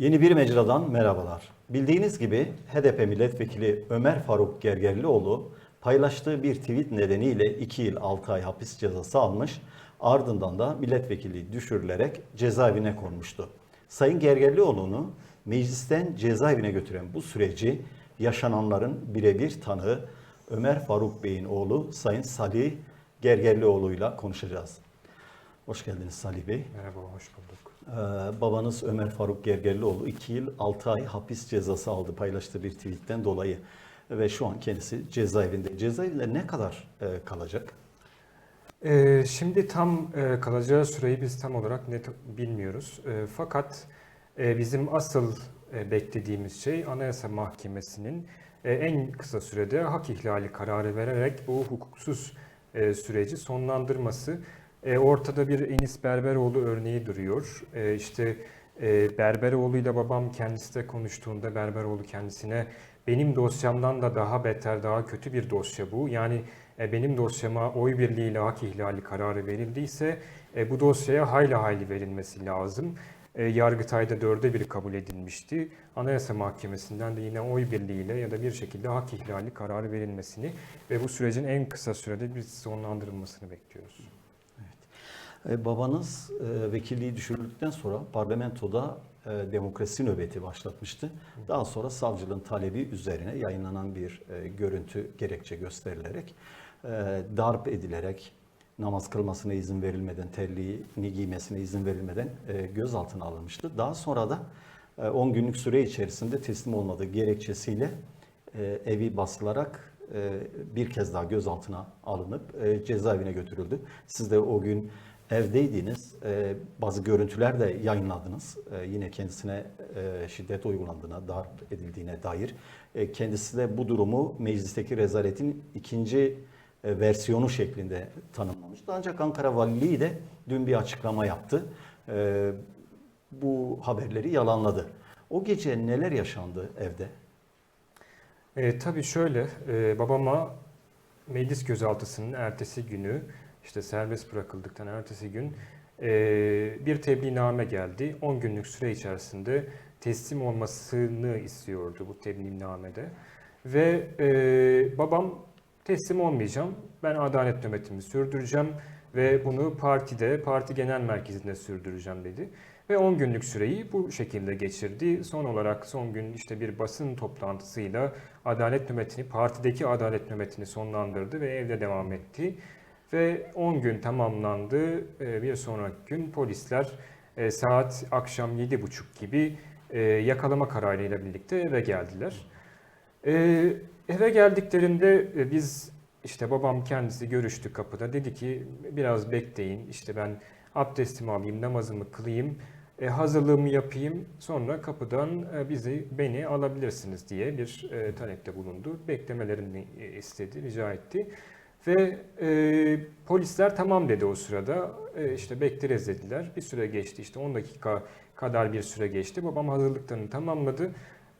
Yeni bir mecradan merhabalar. Bildiğiniz gibi HDP milletvekili Ömer Faruk Gergerlioğlu paylaştığı bir tweet nedeniyle 2 yıl 6 ay hapis cezası almış. Ardından da milletvekili düşürülerek cezaevine konmuştu. Sayın Gergerlioğlu'nu meclisten cezaevine götüren bu süreci yaşananların birebir tanığı Ömer Faruk Bey'in oğlu Sayın Salih Gergerlioğlu'yla konuşacağız. Hoş geldiniz Salih Bey. Merhaba, hoş bulduk. Ee, babanız Ömer Faruk Gergerlioğlu 2 yıl 6 ay hapis cezası aldı paylaştığı bir tweetten dolayı. Ve şu an kendisi cezaevinde. Cezaevinde ne kadar e, kalacak? Ee, şimdi tam e, kalacağı süreyi biz tam olarak net bilmiyoruz. E, fakat e, bizim asıl beklediğimiz şey Anayasa Mahkemesi'nin en kısa sürede hak ihlali kararı vererek bu hukuksuz süreci sonlandırması. E, ortada bir Enis Berberoğlu örneği duruyor. E, işte e, Berberoğlu ile babam kendisi de konuştuğunda Berberoğlu kendisine benim dosyamdan da daha beter, daha kötü bir dosya bu. Yani e, benim dosyama oy birliğiyle hak ihlali kararı verildiyse e, bu dosyaya hayli hayli verilmesi lazım. E, Yargıtay'da dörde biri kabul edilmişti. Anayasa Mahkemesi'nden de yine oy birliğiyle ya da bir şekilde hak ihlali kararı verilmesini ve bu sürecin en kısa sürede bir sonlandırılmasını bekliyoruz. E, babanız e, vekilliği düşürüldükten sonra parlamentoda e, demokrasi nöbeti başlatmıştı. Daha sonra savcılığın talebi üzerine yayınlanan bir e, görüntü gerekçe gösterilerek darp edilerek namaz kılmasına izin verilmeden, terliğini giymesine izin verilmeden e, gözaltına alınmıştı. Daha sonra da e, 10 günlük süre içerisinde teslim olmadığı gerekçesiyle evi basılarak bir kez daha gözaltına alınıp cezaevine götürüldü. Siz de o gün evdeydiniz. E, bazı görüntüler de yayınladınız. E, yine kendisine e, şiddet uygulandığına, darp edildiğine dair. E, kendisi de bu durumu meclisteki rezaletin ikinci e, versiyonu şeklinde tanımlamıştı. Ancak Ankara Valiliği de dün bir açıklama yaptı. E, bu haberleri yalanladı. O gece neler yaşandı evde? E, tabii şöyle, e, babama meclis gözaltısının ertesi günü, işte serbest bırakıldıktan ertesi gün e, bir tebliğname geldi. 10 günlük süre içerisinde teslim olmasını istiyordu bu tebliğnamede. Ve e, babam teslim olmayacağım, ben adalet nöbetimi sürdüreceğim ve bunu partide, parti genel merkezinde sürdüreceğim dedi. Ve 10 günlük süreyi bu şekilde geçirdi. Son olarak son gün işte bir basın toplantısıyla adalet nöbetini, partideki adalet nöbetini sonlandırdı ve evde devam etti. Ve 10 gün tamamlandı. Ee, Bir sonraki gün polisler e, saat akşam 7.30 gibi e, yakalama kararıyla birlikte eve geldiler. Ee, eve geldiklerinde e, biz işte babam kendisi görüştü kapıda. Dedi ki biraz bekleyin işte ben abdestimi alayım, namazımı kılayım, e, hazırlığımı yapayım. Sonra kapıdan e, bizi beni alabilirsiniz diye bir e, talepte bulundu. Beklemelerini e, istedi, rica etti. Ve e, polisler tamam dedi o sırada. E, işte bekleriz dediler. Bir süre geçti işte 10 dakika kadar bir süre geçti. Babam hazırlıklarını tamamladı.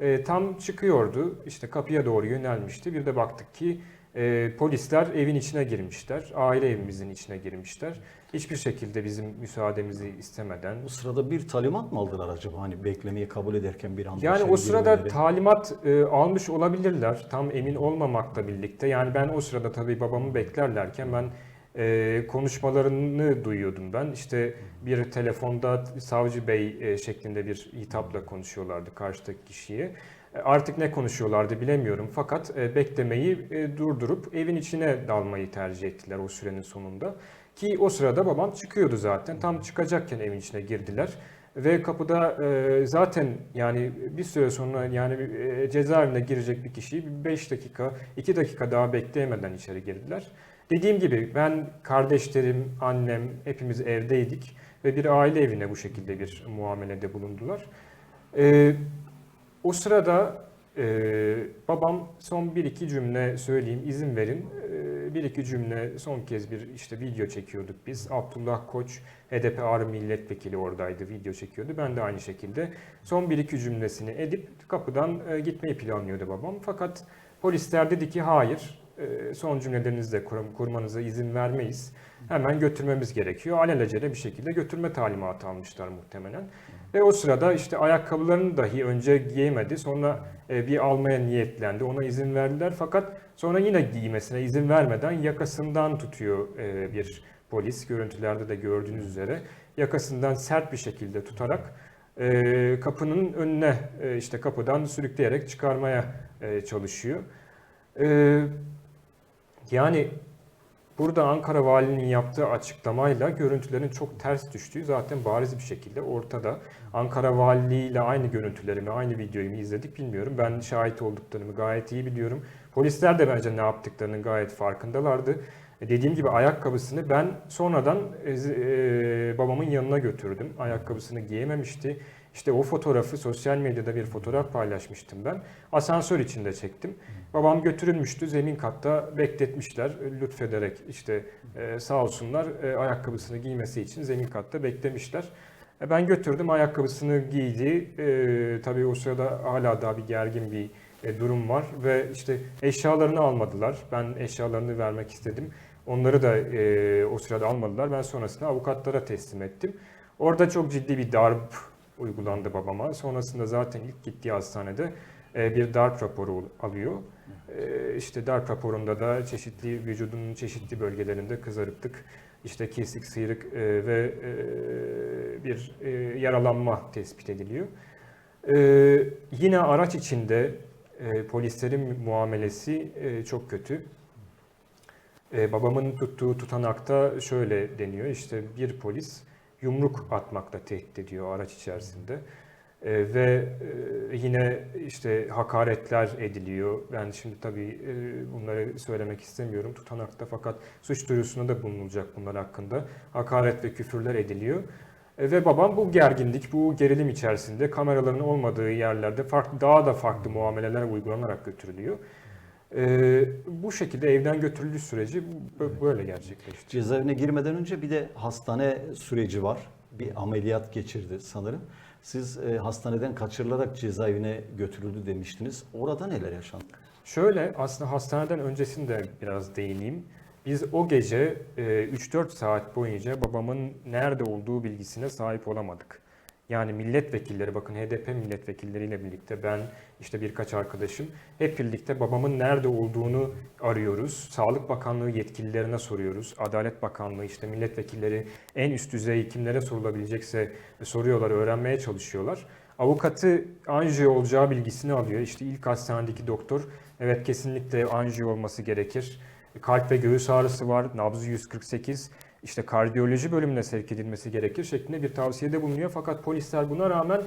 E, tam çıkıyordu. işte kapıya doğru yönelmişti. Bir de baktık ki e, polisler evin içine girmişler. Aile evimizin içine girmişler. Hiçbir şekilde bizim müsaademizi istemeden. Bu sırada bir talimat mı aldılar acaba? Hani beklemeyi kabul ederken bir anda Yani o sırada girmeleri? talimat e, almış olabilirler. Tam emin olmamakla birlikte. Yani ben o sırada tabii babamı beklerlerken ben e, konuşmalarını duyuyordum ben. İşte bir telefonda savcı bey e, şeklinde bir hitapla konuşuyorlardı karşıdaki kişiye. E, Artık ne konuşuyorlardı bilemiyorum fakat e, beklemeyi e, durdurup evin içine dalmayı tercih ettiler o sürenin sonunda. Ki o sırada babam çıkıyordu zaten. Tam çıkacakken evin içine girdiler. Ve kapıda zaten yani bir süre sonra yani e, cezaevine girecek bir kişiyi 5 dakika, 2 dakika daha bekleyemeden içeri girdiler. Dediğim gibi ben, kardeşlerim, annem hepimiz evdeydik ve bir aile evine bu şekilde bir muamelede bulundular. E, o sırada e, babam son bir iki cümle söyleyeyim izin verin. E, bir iki cümle son kez bir işte video çekiyorduk biz. Abdullah Koç HDP Ağrı Milletvekili oradaydı video çekiyordu. Ben de aynı şekilde son bir iki cümlesini edip kapıdan e, gitmeyi planlıyordu babam. Fakat polisler dedi ki hayır e, son cümlelerinizde kur- kurmanıza izin vermeyiz. Hemen götürmemiz gerekiyor. Alelacele bir şekilde götürme talimatı almışlar muhtemelen. Ve o sırada işte ayakkabılarını dahi önce giyemedi. Sonra e, bir almaya niyetlendi. Ona izin verdiler fakat sonra yine giymesine izin vermeden yakasından tutuyor e, bir polis. Görüntülerde de gördüğünüz üzere yakasından sert bir şekilde tutarak e, kapının önüne işte kapıdan sürükleyerek çıkarmaya çalışıyor. Yani burada Ankara Valiliğinin yaptığı açıklamayla görüntülerin çok ters düştüğü zaten bariz bir şekilde ortada. Ankara Valiliği ile aynı görüntülerimi, aynı videoyu mu izledik bilmiyorum. Ben şahit olduklarımı gayet iyi biliyorum. Polisler de bence ne yaptıklarının gayet farkındalardı. E, Dediğim gibi ayakkabısını ben sonradan e, e, babamın yanına götürdüm. Ayakkabısını giyememişti. İşte o fotoğrafı sosyal medyada bir fotoğraf paylaşmıştım ben. Asansör içinde çektim. Babam götürülmüştü. Zemin katta bekletmişler. Lütfederek işte e, sağ olsunlar e, ayakkabısını giymesi için zemin katta beklemişler. E, ben götürdüm ayakkabısını giydi. E, tabii o sırada hala daha bir gergin bir e, durum var ve işte eşyalarını almadılar. Ben eşyalarını vermek istedim. Onları da e, o sırada almadılar. Ben sonrasında avukatlara teslim ettim. Orada çok ciddi bir darp uygulandı babama. Sonrasında zaten ilk gittiği hastanede e, bir darp raporu alıyor. E, işte darp raporunda da çeşitli vücudunun çeşitli bölgelerinde kızarıklık, işte kesik, sıyrık e, ve e, bir e, yaralanma tespit ediliyor. E, yine araç içinde e, polislerin muamelesi e, çok kötü. E, babamın tuttuğu tutanakta şöyle deniyor işte bir polis yumruk atmakla tehdit ediyor araç içerisinde. E, ve e, yine işte hakaretler ediliyor. Ben şimdi tabii e, bunları söylemek istemiyorum tutanakta fakat suç duyurusunda da bulunulacak bunlar hakkında. Hakaret ve küfürler ediliyor. E, ve babam bu gerginlik, bu gerilim içerisinde kameraların olmadığı yerlerde farklı, daha da farklı muameleler uygulanarak götürülüyor. E, bu şekilde evden götürüldüğü süreci böyle gerçekleşti. Cezaevine girmeden önce bir de hastane süreci var. Bir ameliyat geçirdi sanırım. Siz e, hastaneden kaçırılarak cezaevine götürüldü demiştiniz. Orada neler yaşandı? Şöyle aslında hastaneden öncesinde biraz değineyim. Biz o gece e, 3-4 saat boyunca babamın nerede olduğu bilgisine sahip olamadık. Yani milletvekilleri bakın HDP milletvekilleriyle birlikte ben işte birkaç arkadaşım hep birlikte babamın nerede olduğunu arıyoruz. Sağlık Bakanlığı yetkililerine soruyoruz. Adalet Bakanlığı işte milletvekilleri en üst düzey kimlere sorulabilecekse soruyorlar, öğrenmeye çalışıyorlar. Avukatı anjiyo olacağı bilgisini alıyor. İşte ilk hastanedeki doktor evet kesinlikle anjiyo olması gerekir. Kalp ve göğüs ağrısı var, nabzı 148, işte kardiyoloji bölümüne sevk edilmesi gerekir şeklinde bir tavsiyede bulunuyor. Fakat polisler buna rağmen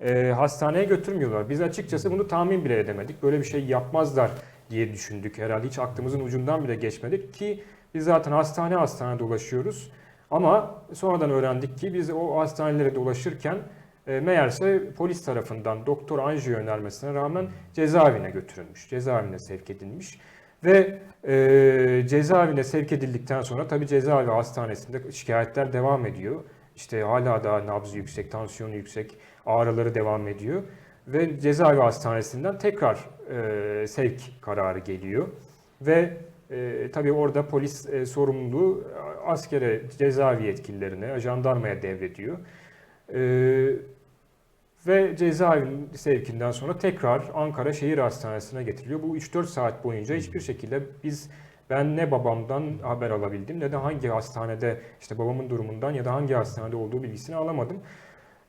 e, hastaneye götürmüyorlar. Biz açıkçası bunu tahmin bile edemedik. Böyle bir şey yapmazlar diye düşündük herhalde. Hiç aklımızın ucundan bile geçmedik ki biz zaten hastane hastane dolaşıyoruz. Ama sonradan öğrendik ki biz o hastanelere dolaşırken e, meğerse polis tarafından doktor anjiyo önermesine rağmen cezaevine götürülmüş, cezaevine sevk edilmiş. Ve e, cezaevine sevk edildikten sonra tabii cezaevi hastanesinde şikayetler devam ediyor. İşte hala da nabzı yüksek, tansiyonu yüksek, ağrıları devam ediyor. Ve cezaevi hastanesinden tekrar e, sevk kararı geliyor. Ve e, tabii orada polis e, sorumluluğu askere, cezaevi yetkililerine, jandarmaya devrediyor. E, ve cezaevi sevkinden sonra tekrar Ankara Şehir Hastanesi'ne getiriliyor. Bu 3-4 saat boyunca hiçbir şekilde biz ben ne babamdan haber alabildim ne de hangi hastanede işte babamın durumundan ya da hangi hastanede olduğu bilgisini alamadım.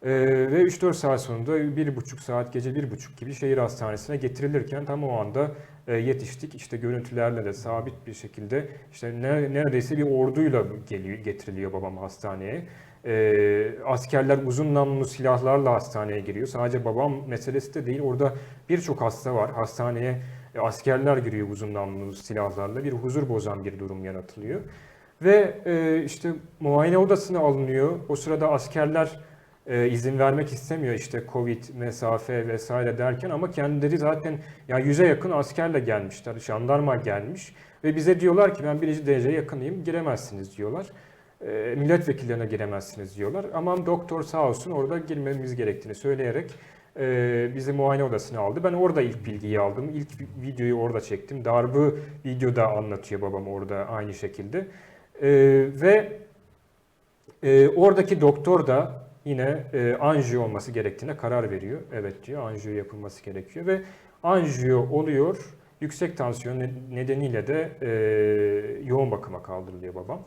Ee, ve 3-4 saat sonunda 1,5 saat gece 1,5 gibi şehir hastanesine getirilirken tam o anda e, yetiştik. İşte görüntülerle de sabit bir şekilde işte ne, neredeyse bir orduyla geliyor, getiriliyor babam hastaneye. Ee, askerler uzun namlulu silahlarla hastaneye giriyor. Sadece babam meselesi de değil. Orada birçok hasta var. Hastaneye e, askerler giriyor uzun namlulu silahlarla. Bir huzur bozan bir durum yaratılıyor. Ve e, işte muayene odasına alınıyor. O sırada askerler e, izin vermek istemiyor işte Covid, mesafe vesaire derken ama kendileri zaten ya yüze yakın askerle gelmişler. Jandarma gelmiş ve bize diyorlar ki ben birinci dereceye yakınıyım giremezsiniz diyorlar. E, milletvekillerine giremezsiniz diyorlar. Ama doktor sağ olsun orada girmemiz gerektiğini söyleyerek e, bizi muayene odasına aldı. Ben orada ilk bilgiyi aldım. İlk videoyu orada çektim. Darbı videoda anlatıyor babam orada aynı şekilde. E, ve e, oradaki doktor da yine e, anjiyo olması gerektiğine karar veriyor. Evet diyor anjiyo yapılması gerekiyor ve anjiyo oluyor. Yüksek tansiyon ne- nedeniyle de yoğun bakıma kaldırılıyor babam.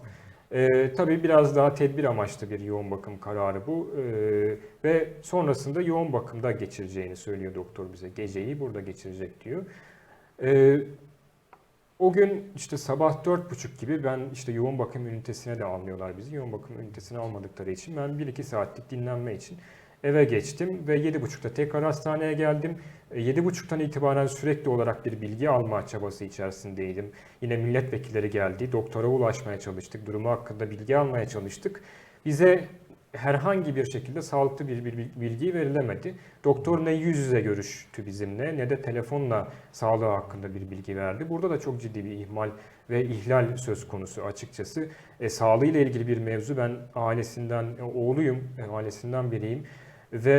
E, tabii biraz daha tedbir amaçlı bir yoğun bakım kararı bu. E, ve sonrasında yoğun bakımda geçireceğini söylüyor doktor bize. Geceyi burada geçirecek diyor. E, o gün işte sabah dört buçuk gibi ben işte yoğun bakım ünitesine de almıyorlar bizi. Yoğun bakım ünitesine almadıkları için ben 1-2 saatlik dinlenme için eve geçtim ve yedi buçukta tekrar hastaneye geldim. E, Yedi buçuktan itibaren sürekli olarak bir bilgi alma çabası içerisindeydim. Yine milletvekilleri geldi, doktora ulaşmaya çalıştık, durumu hakkında bilgi almaya çalıştık. Bize herhangi bir şekilde sağlıklı bir, bir bilgi verilemedi. Doktor ne yüz yüze görüştü bizimle ne de telefonla sağlığı hakkında bir bilgi verdi. Burada da çok ciddi bir ihmal ve ihlal söz konusu açıkçası. E, sağlığıyla ilgili bir mevzu ben ailesinden, e, oğluyum, e, ailesinden biriyim ve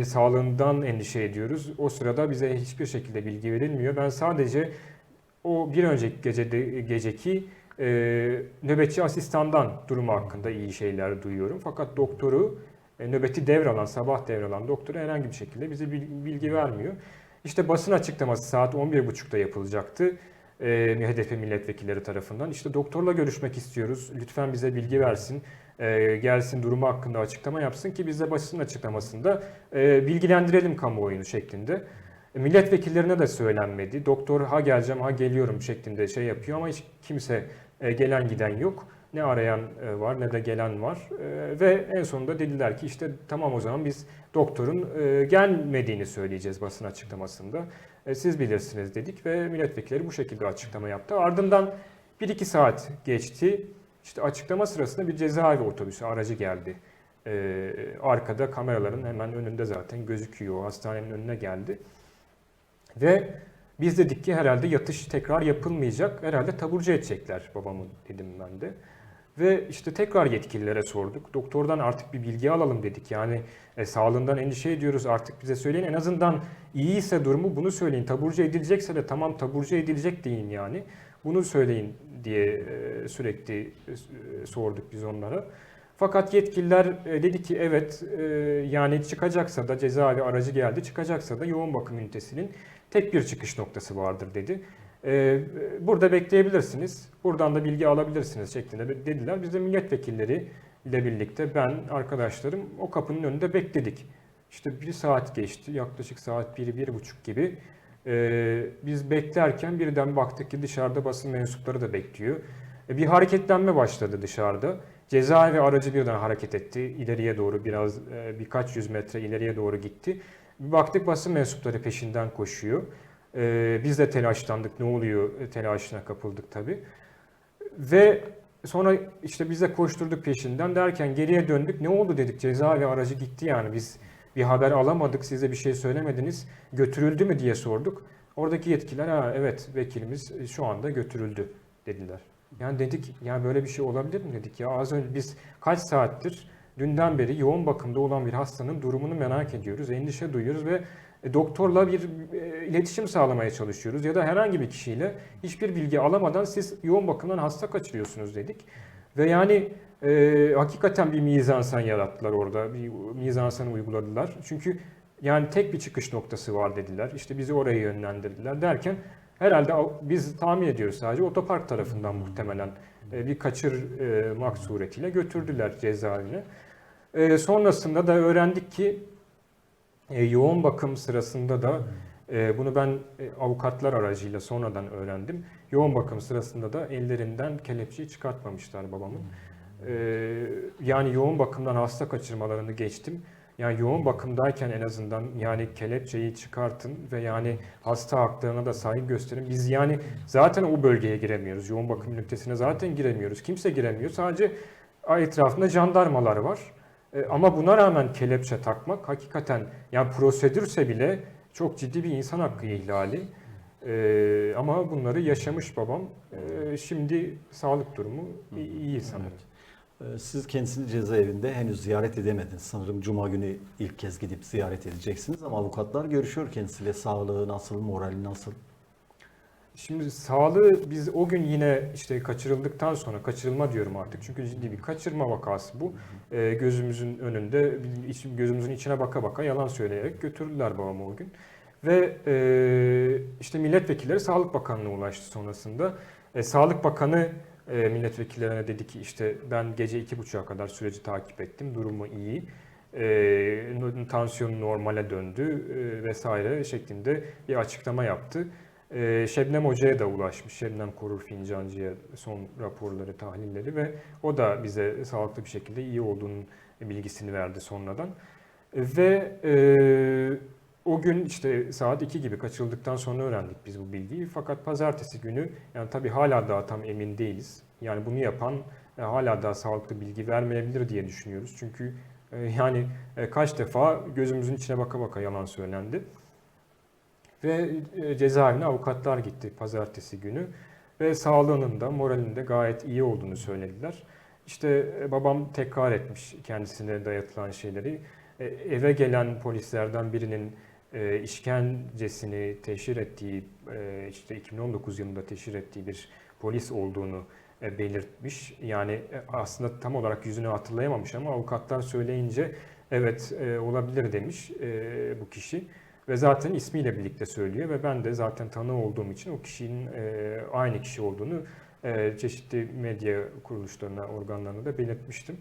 e, sağlığından endişe ediyoruz. O sırada bize hiçbir şekilde bilgi verilmiyor. Ben sadece o bir önceki gecede, geceki e, nöbetçi asistandan durumu hakkında iyi şeyler duyuyorum. Fakat doktoru, e, nöbeti devralan, sabah devralan doktoru herhangi bir şekilde bize bil- bilgi vermiyor. İşte basın açıklaması saat 11.30'da yapılacaktı. E, HDP milletvekilleri tarafından. İşte doktorla görüşmek istiyoruz. Lütfen bize bilgi versin. E, gelsin durumu hakkında açıklama yapsın ki biz de basın açıklamasında e, bilgilendirelim kamuoyunu şeklinde. E, Milletvekillerine de söylenmedi. Doktor ha geleceğim ha geliyorum şeklinde şey yapıyor ama hiç kimse e, gelen giden yok. Ne arayan e, var ne de gelen var. E, Ve en sonunda dediler ki işte tamam o zaman biz doktorun e, gelmediğini söyleyeceğiz basın açıklamasında. E, Siz bilirsiniz dedik ve milletvekilleri bu şekilde açıklama yaptı. Ardından 1-2 saat geçti. İşte açıklama sırasında bir cezaevi otobüsü aracı geldi. E, Arkada kameraların hemen önünde zaten gözüküyor. Hastanenin önüne geldi. Ve biz dedik ki herhalde yatış tekrar yapılmayacak. Herhalde taburcu edecekler babamın dedim ben de. Ve işte tekrar yetkililere sorduk. Doktordan artık bir bilgi alalım dedik. Yani e, sağlığından endişe ediyoruz artık bize söyleyin. En azından iyiyse durumu bunu söyleyin. Taburcu edilecekse de tamam taburcu edilecek deyin yani. Bunu söyleyin diye e, sürekli e, sorduk biz onlara. Fakat yetkililer e, dedi ki evet e, yani çıkacaksa da cezaevi aracı geldi çıkacaksa da yoğun bakım ünitesinin tek bir çıkış noktası vardır dedi. E, Burada bekleyebilirsiniz, buradan da bilgi alabilirsiniz şeklinde de- dediler. Biz de milletvekilleri ile birlikte ben, arkadaşlarım o kapının önünde bekledik. İşte bir saat geçti, yaklaşık saat bir, bir buçuk gibi. E, Biz beklerken birden baktık ki dışarıda basın mensupları da bekliyor. E, Bir hareketlenme başladı dışarıda. Cezaevi aracı birden hareket etti. İleriye doğru biraz e, birkaç yüz metre ileriye doğru gitti. Bir baktık basın mensupları peşinden koşuyor. E, Biz de telaşlandık. Ne oluyor e, telaşına kapıldık tabii. Ve sonra işte biz de koşturduk peşinden derken geriye döndük. Ne oldu dedik cezaevi aracı gitti yani biz bir haber alamadık size bir şey söylemediniz. Götürüldü mü diye sorduk. Oradaki yetkililer ha evet vekilimiz şu anda götürüldü dediler. Yani dedik ya böyle bir şey olabilir mi dedik ya az önce biz kaç saattir dünden beri yoğun bakımda olan bir hastanın durumunu merak ediyoruz, endişe duyuyoruz ve e, doktorla bir e, iletişim sağlamaya çalışıyoruz ya da herhangi bir kişiyle hiçbir bilgi alamadan siz yoğun bakımdan hasta kaçırıyorsunuz dedik. Ve yani e, hakikaten bir mizansen yarattılar orada, bir mizansen uyguladılar. Çünkü yani tek bir çıkış noktası var dediler. İşte bizi oraya yönlendirdiler derken herhalde biz tahmin ediyoruz sadece otopark tarafından muhtemelen e, bir kaçırmak suretiyle götürdüler cezaevine. E, sonrasında da öğrendik ki e, yoğun bakım sırasında da e, bunu ben e, avukatlar aracıyla sonradan öğrendim. Yoğun bakım sırasında da ellerinden kelepçeyi çıkartmamışlar babamın. E, yani yoğun bakımdan hasta kaçırmalarını geçtim. Yani yoğun bakımdayken en azından yani kelepçeyi çıkartın ve yani hasta haklarına da saygı gösterin. Biz yani zaten o bölgeye giremiyoruz. Yoğun bakım ünitesine zaten giremiyoruz. Kimse giremiyor. Sadece etrafında jandarmalar var. E, Ama buna rağmen kelepçe takmak hakikaten yani prosedürse bile çok ciddi bir insan hakkı ihlali. E, ama bunları yaşamış babam. E, şimdi sağlık durumu iyi sanırım. Ee, Siz kendisini cezaevinde henüz ziyaret edemediniz. Sanırım Cuma günü ilk kez gidip ziyaret edeceksiniz ama avukatlar görüşüyor kendisiyle. Sağlığı nasıl, morali nasıl? Şimdi sağlığı biz o gün yine işte kaçırıldıktan sonra kaçırılma diyorum artık çünkü ciddi bir kaçırma vakası bu. Ee, gözümüzün önünde gözümüzün içine baka baka yalan söyleyerek götürdüler babamı o gün. Ve e, işte milletvekilleri Sağlık Bakanlığı'na ulaştı sonrasında. E, Sağlık Bakanı e, milletvekillerine dedi ki işte ben gece iki buçuğa kadar süreci takip ettim. Durumu iyi. E, tansiyonu normale döndü e, vesaire şeklinde bir açıklama yaptı. Ee, Şebnem Hoca'ya da ulaşmış. Şebnem Korur Fincancı'ya son raporları, tahlilleri ve o da bize sağlıklı bir şekilde iyi olduğunun bilgisini verdi sonradan. Ve e, o gün işte saat 2 gibi kaçırıldıktan sonra öğrendik biz bu bilgiyi. Fakat pazartesi günü yani tabii hala daha tam emin değiliz. Yani bunu yapan e, hala daha sağlıklı bilgi vermeyebilir diye düşünüyoruz. Çünkü e, yani e, kaç defa gözümüzün içine baka baka yalan söylendi. Ve e, cezaevine avukatlar gitti pazartesi günü ve sağlığının da moralinin gayet iyi olduğunu söylediler. İşte e, babam tekrar etmiş kendisine dayatılan şeyleri. E, Eve gelen polislerden birinin e, işkencesini teşhir ettiği, e, işte 2019 yılında teşhir ettiği bir polis olduğunu e, belirtmiş. Yani e, aslında tam olarak yüzünü hatırlayamamış ama avukatlar söyleyince evet e, olabilir demiş e, bu kişi. Ve zaten ismiyle birlikte söylüyor ve ben de zaten tanı olduğum için o kişinin e, aynı kişi olduğunu e, çeşitli medya kuruluşlarına, organlarına da belirtmiştim.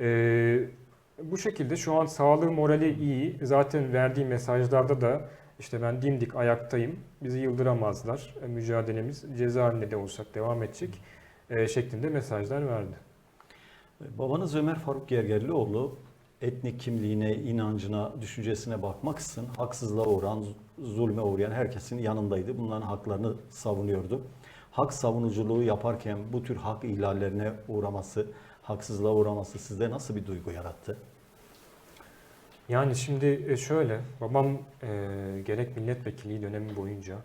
E, bu şekilde şu an sağlığı, morali iyi. Zaten verdiği mesajlarda da işte ben dimdik ayaktayım, bizi yıldıramazlar, e, mücadelemiz cezaevinde de olsak devam edecek e, şeklinde mesajlar verdi. Babanız Ömer Faruk Gergerlioğlu etnik kimliğine, inancına, düşüncesine bakmaksızın haksızlığa uğrayan, zulme uğrayan herkesin yanındaydı. Bunların haklarını savunuyordu. Hak savunuculuğu yaparken bu tür hak ihlallerine uğraması, haksızlığa uğraması sizde nasıl bir duygu yarattı? Yani şimdi e, şöyle, babam e, gerek milletvekilliği dönemi boyunca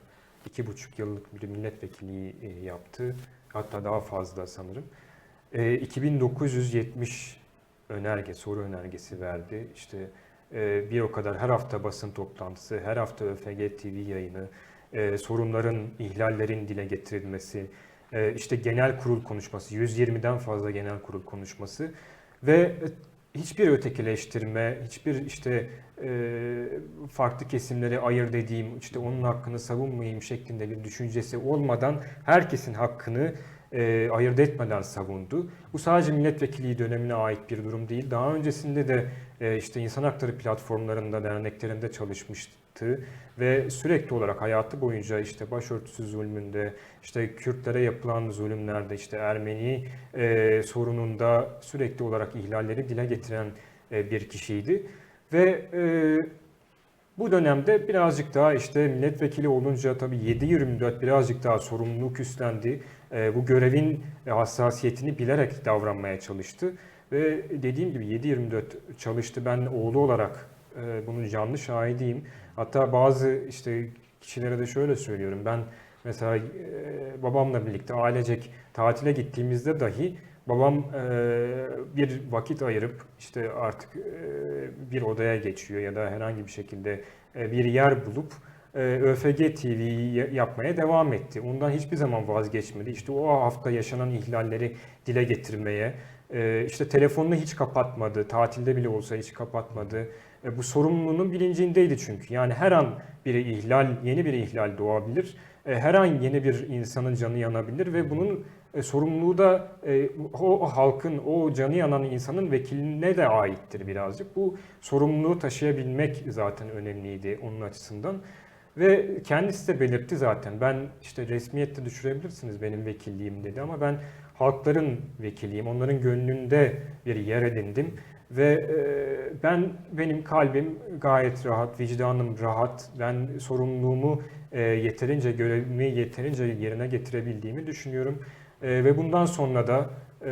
iki buçuk yıllık bir milletvekilliği e, yaptı. Hatta daha fazla sanırım. E, 2970 önerge, soru önergesi verdi. İşte e, bir o kadar her hafta basın toplantısı, her hafta ÖFG TV yayını, e, sorunların, ihlallerin dile getirilmesi, e, işte genel kurul konuşması, 120'den fazla genel kurul konuşması ve e, hiçbir ötekileştirme, hiçbir işte e, farklı kesimleri ayır dediğim, işte onun hakkını savunmayayım şeklinde bir düşüncesi olmadan herkesin hakkını e, ayırt etmeden savundu. Bu sadece milletvekilliği dönemine ait bir durum değil. Daha öncesinde de e, işte insan hakları platformlarında, derneklerinde çalışmıştı ve sürekli olarak hayatı boyunca işte başörtüsü zulmünde, işte Kürtlere yapılan zulümlerde, işte Ermeni e, sorununda sürekli olarak ihlalleri dile getiren e, bir kişiydi. Ve e, bu dönemde birazcık daha işte milletvekili olunca tabii 7-24 birazcık daha sorumluluk üstlendi. E, bu görevin hassasiyetini bilerek davranmaya çalıştı. Ve dediğim gibi 7-24 çalıştı. Ben oğlu olarak e, bunun canlı şahidiyim. Hatta bazı işte kişilere de şöyle söylüyorum. Ben mesela e, babamla birlikte ailecek tatile gittiğimizde dahi babam e, bir vakit ayırıp işte artık e, bir odaya geçiyor ya da herhangi bir şekilde e, bir yer bulup e, ÖFG TV'yi yapmaya devam etti. Ondan hiçbir zaman vazgeçmedi. İşte o hafta yaşanan ihlalleri dile getirmeye, e, işte telefonunu hiç kapatmadı, tatilde bile olsa hiç kapatmadı. E, Bu sorumluluğunun bilincindeydi çünkü. Yani her an bir ihlal, yeni bir ihlal doğabilir. E, Her an yeni bir insanın canı yanabilir ve bunun e, sorumluluğu da e, o halkın, o canı yanan insanın vekiline de aittir birazcık. Bu sorumluluğu taşıyabilmek zaten önemliydi onun açısından. Ve kendisi de belirtti zaten. Ben işte resmiyette düşürebilirsiniz benim vekilliğim dedi ama ben halkların vekiliyim. Onların gönlünde bir yer edindim. Ve e, ben benim kalbim gayet rahat, vicdanım rahat. Ben sorumluluğumu e, yeterince, görevimi yeterince yerine getirebildiğimi düşünüyorum. E, ve bundan sonra da e,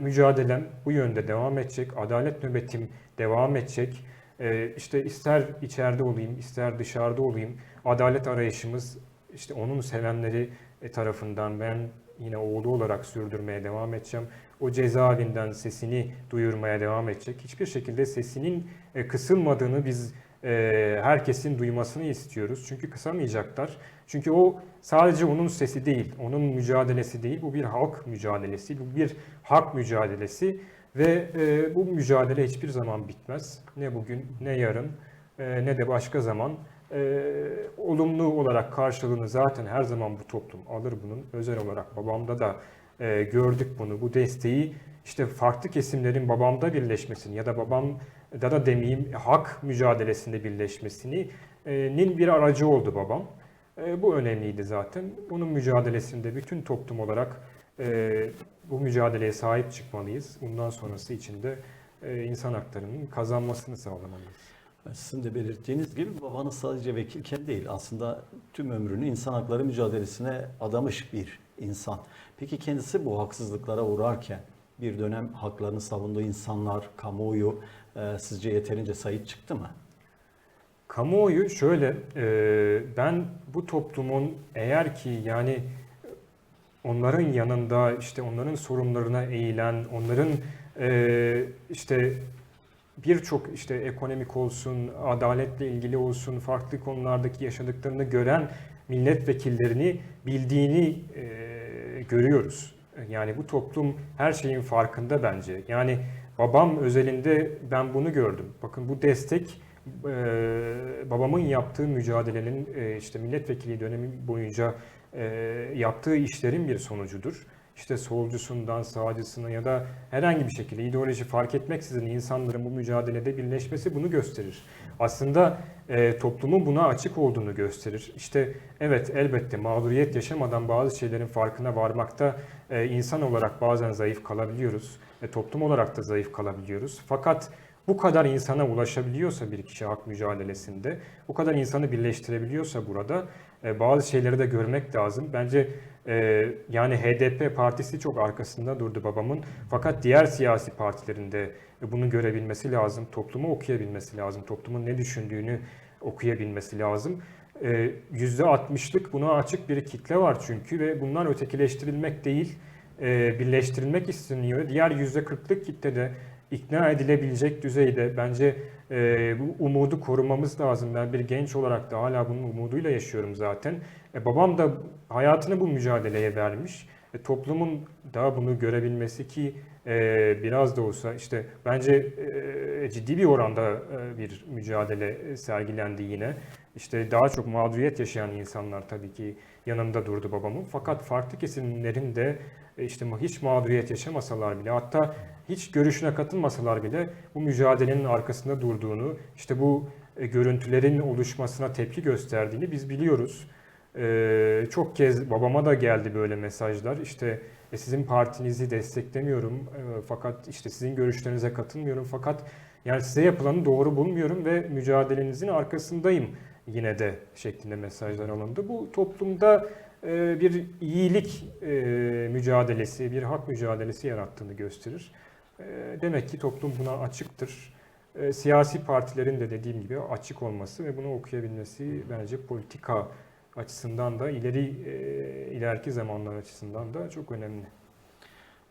mücadelem bu yönde devam edecek. Adalet nöbetim devam edecek. E, işte ister içeride olayım, ister dışarıda olayım. Adalet arayışımız işte onun sevenleri e, tarafından ben yine oğlu olarak sürdürmeye devam edeceğim. O cezaevinden sesini duyurmaya devam edecek. Hiçbir şekilde sesinin e, kısılmadığını biz e, herkesin duymasını istiyoruz. Çünkü kısamayacaklar. Çünkü o sadece onun sesi değil, onun mücadelesi değil. Bu bir halk mücadelesi, bu bir hak mücadelesi ve e, bu mücadele hiçbir zaman bitmez. Ne bugün, ne yarın, e, ne de başka zaman. E, olumlu olarak karşılığını zaten her zaman bu toplum alır bunun. Özel olarak babamda da e, gördük bunu. Bu desteği işte farklı kesimlerin babamda birleşmesini ya da babamda da demeyeyim hak mücadelesinde birleşmesini e, nin bir aracı oldu babam. E, bu önemliydi zaten. Bunun mücadelesinde bütün toplum olarak e, bu mücadeleye sahip çıkmalıyız. Bundan sonrası için de e, insan haklarının kazanmasını sağlamalıyız. Sizin de belirttiğiniz gibi babanız sadece vekilken değil aslında tüm ömrünü insan hakları mücadelesine adamış bir insan. Peki kendisi bu haksızlıklara uğrarken bir dönem haklarını savunduğu insanlar, kamuoyu e, sizce yeterince sahip çıktı mı? Kamuoyu şöyle, e, ben bu toplumun eğer ki yani onların yanında işte onların sorunlarına eğilen, onların e, işte birçok işte ekonomik olsun, adaletle ilgili olsun, farklı konulardaki yaşadıklarını gören milletvekillerini bildiğini e, görüyoruz. Yani bu toplum her şeyin farkında bence. Yani babam özelinde ben bunu gördüm. Bakın bu destek e, babamın yaptığı mücadelenin e, işte milletvekili dönemi boyunca e, yaptığı işlerin bir sonucudur. İşte solcusundan sağcısına ya da herhangi bir şekilde ideoloji fark etmeksizin insanların bu mücadelede birleşmesi bunu gösterir. Aslında e, toplumun buna açık olduğunu gösterir. İşte evet elbette mağduriyet yaşamadan bazı şeylerin farkına varmakta e, insan olarak bazen zayıf kalabiliyoruz. E, toplum olarak da zayıf kalabiliyoruz. Fakat bu kadar insana ulaşabiliyorsa bir kişi hak mücadelesinde, bu kadar insanı birleştirebiliyorsa burada e, bazı şeyleri de görmek lazım. Bence e, yani HDP partisi çok arkasında durdu babamın. Fakat diğer siyasi partilerin de bunu görebilmesi lazım. Toplumu okuyabilmesi lazım. Toplumun ne düşündüğünü okuyabilmesi lazım. E, %60'lık buna açık bir kitle var çünkü ve bunlar ötekileştirilmek değil, e, birleştirilmek isteniyor. Diğer %40'lık kitle de ikna edilebilecek düzeyde bence e, bu umudu korumamız lazım. Ben bir genç olarak da hala bunun umuduyla yaşıyorum zaten. E, babam da hayatını bu mücadeleye vermiş. E, toplumun da bunu görebilmesi ki e, biraz da olsa işte bence e, ciddi bir oranda e, bir mücadele sergilendi yine. İşte daha çok mağduriyet yaşayan insanlar tabii ki yanında durdu babamın. Fakat farklı kesimlerin de e, işte hiç mağduriyet yaşamasalar bile hatta hiç görüşüne katılmasalar bile bu mücadelenin arkasında durduğunu, işte bu e, görüntülerin oluşmasına tepki gösterdiğini biz biliyoruz. Ee, çok kez babama da geldi böyle mesajlar. İşte e, sizin partinizi desteklemiyorum e, fakat işte sizin görüşlerinize katılmıyorum fakat yani size yapılanı doğru bulmuyorum ve mücadelenizin arkasındayım yine de şeklinde mesajlar alındı. Bu toplumda e, bir iyilik e, mücadelesi, bir hak mücadelesi yarattığını gösterir. E, Demek ki toplum buna açıktır. E, Siyasi partilerin de dediğim gibi açık olması ve bunu okuyabilmesi bence politika açısından da ileri ileriki zamanlar açısından da çok önemli.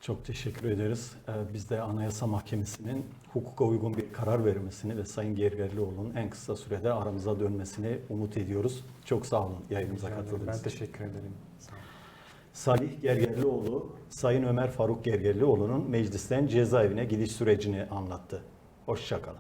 Çok teşekkür ederiz. Biz de Anayasa Mahkemesi'nin hukuka uygun bir karar vermesini ve Sayın Gergerlioğlu'nun en kısa sürede aramıza dönmesini umut ediyoruz. Çok sağ olun yayınımıza katıldığınız Ben için. teşekkür ederim. Sağ olun. Salih Gergerlioğlu, Sayın Ömer Faruk Gergerlioğlu'nun meclisten cezaevine gidiş sürecini anlattı. Hoşçakalın.